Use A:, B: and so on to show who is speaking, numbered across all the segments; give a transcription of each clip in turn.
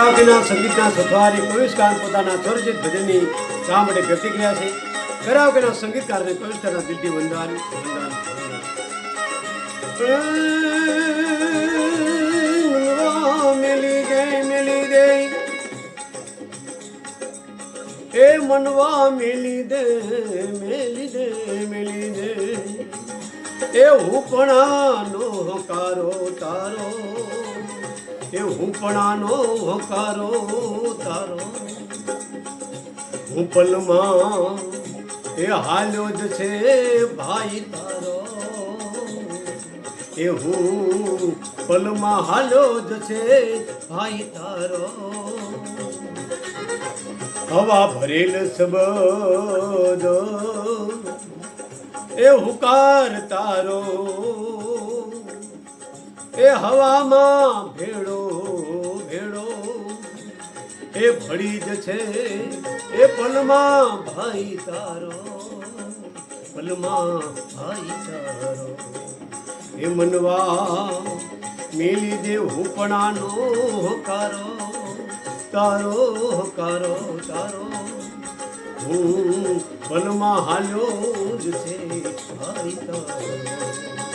A: કરાવકીના સંગીતના સથવારી કવિષ્કાર પોતાના સ્વરચિત ભજનની ગામ માટે પ્રતિક્રિયા છે. કરાવકેના સંગીતકારને કવિષ્કારના દિલથી વંદન વંદન મિલી ગઈ દે. ગઈ એ મનવા મેલી દે મેલી દે મેલી દે. એ હુપણાનો કારો તારો એ હુંપણાનો હકારો તારો હુંપલમાં એ હાલ્યો જ છે ભાઈ તારો. એ હું પલમાં હાલ્યો જ છે ભાઈ તારો. હવા ભરેલ સબદ એ હુકાર તારો. એ હવામાં ભેળો ભેળો. એ ભળી જ છે, એ પલમાં ભાઈ તારો, પલમાં ભાઈ તારો. એ મનવા મેલી દે હુપણાનો હકારો, તારો હકારો, તારો. હું પલમાં હાલ્યો જ છે, ભાઈ તારો.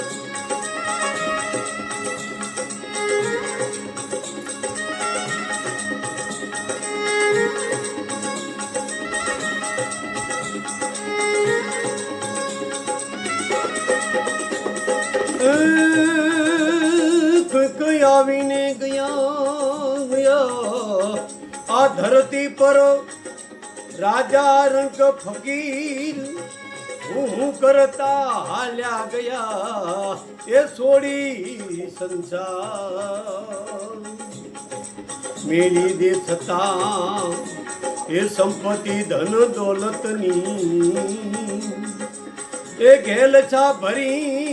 A: કોઈ આવીને ગયા ગયા આ ધરતી પર રાજા રંક ફકીર હું કરતા હાલ્યા ગયા? એ છોડી સંસાર. મેલી દે થતા એ સંપત્તિ ધન દોલતની. એ ઘેલ છા ભરી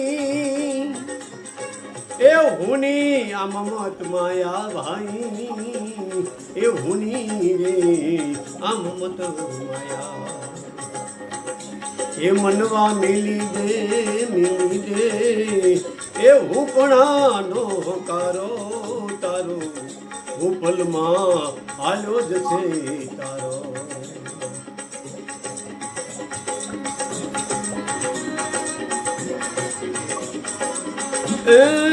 A: એ હુની આ મમત માયા ભાઈ. એ હુની રે આ મમત માયા. એ મનવા મિલી દે મિલી દે. એ હુપણાનો કારો તારો. હુપલમાં આલો જ છે તારો. એ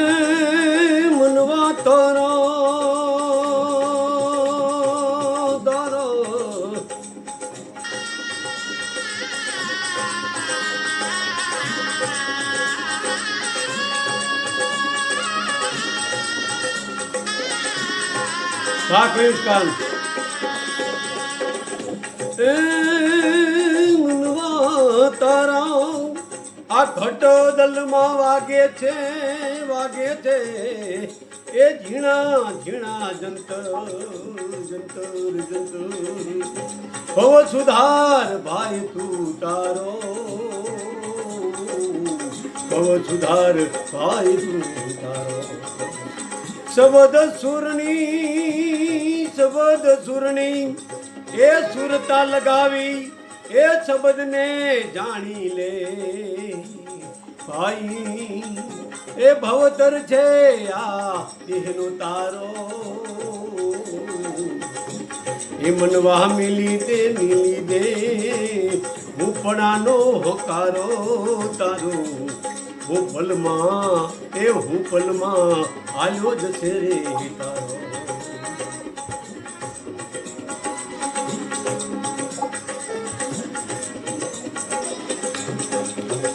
A: મનવા તારા આ ઘટ દલમાં વાગે છે વાગે છે. એ ઝીણા ઝીણા જંતર જંતર જંતર. ભવ સુધાર ભાઈ તું તારો. ભવ સુધાર ભાઈ તું તારો. શબદ સુરની શબદ સુરની, એ સુરતા લગાવી, એ શબ્દને જાણી લે. ભાઈ, એ ભવતર છે આ એનો તારો. એ મનવા મિલી દે મિલી દે ઉપડાનો હોકારો તારો. હું પલમાં એ હું પલમાં આલ્યો જશે રે તારો.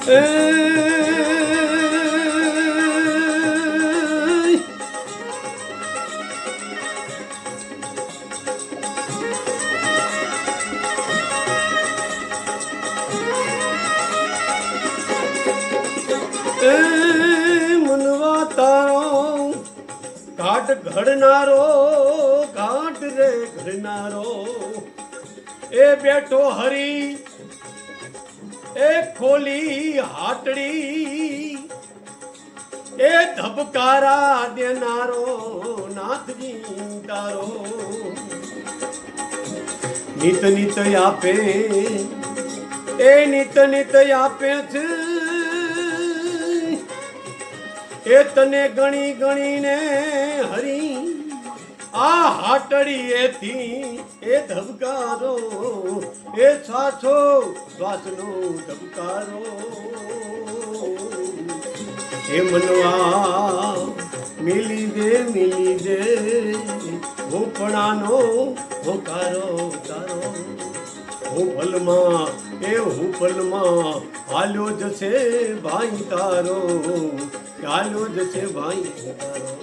A: એ મનવા તારો ઘાટ ઘડનારો ઘાટ રે ઘડનારો એ બેઠો હરી એ ખોલી હાટડી, એ ધબકારા દેનારો નાથજી તારો. નિત નિત આપે, એ નિત નિત આપે છે. એ તને ગણી ગણીને હરી આ હાટડીએથી એ ધબકારો, એ સાચો શ્વાસનો ધબકારો. એ મનવા મિલી દે મિલી દે ભૂપણાનો હોકારો. તારો હું પલમાં એ હું પલમાં હાલ્યો જશે ભાઈ તારો હાલ્યો જશે ભાઈ તારો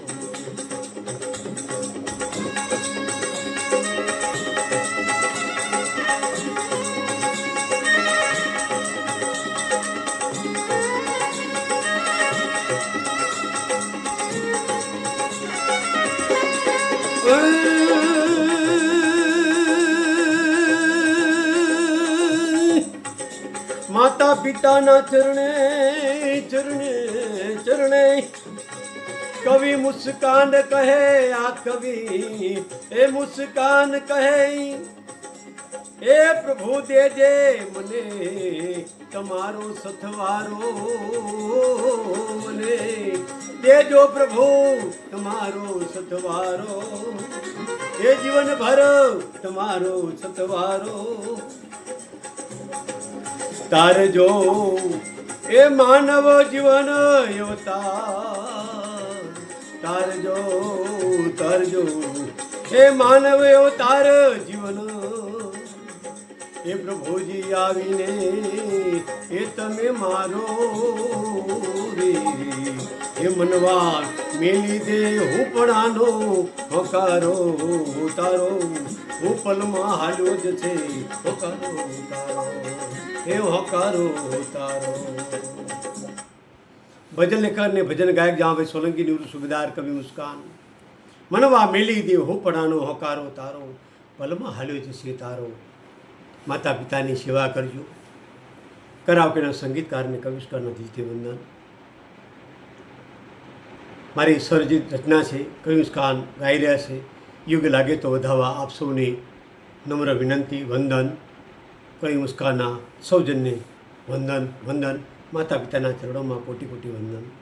A: માતા પિતાના ચરણે ચરણે ચરણે કવિ મુસ્કાન કહે, આ કવિ એ મુસ્કાન કહે, એ પ્રભુ દેજે મને તમારો સથવારો, મને દેજો પ્રભુ તમારો સથવારો, એ જીવન ભર તમારો સથવારો તારજો એ માનવ જીવન અવતાર. તારજો તારજો એ માનવ અવતાર જીવન. એ પ્રભુજી આવીને, એ તમે મારો રે. એ મનવા મેલી દે હું પડાનો હોકારો તારો હું પલમાં હાલ્યો જ છે, હકારો તારો એ હોકારો તારો ભજન લેખક ને ભજન ગાયક જ્યાં ભાઈ સોલંકી નિવૃત્ત સુબેદાર કવિ મુસ્કાન. મનવા મેલી દે હું પડાનો હોકારો તારો. પલમાં હાલ્યો જશે તારો. માતા પિતાની સેવા કરજો. કરાવકેના સંગીતકારને કવિષ્કારના દિલથી વંદન. મારી સર્જિત રચના છે કવિષ્કાન ગાઈ રહ્યા છે. યોગ્ય લાગે તો વધાવવા આપ સૌને નમ્ર વિનંતી, વંદન. કવિ ઉસ્કાના? સૌજન્ય વંદન વંદન. માતા પિતાના ચરણોમાં કોટી કોટી વંદન.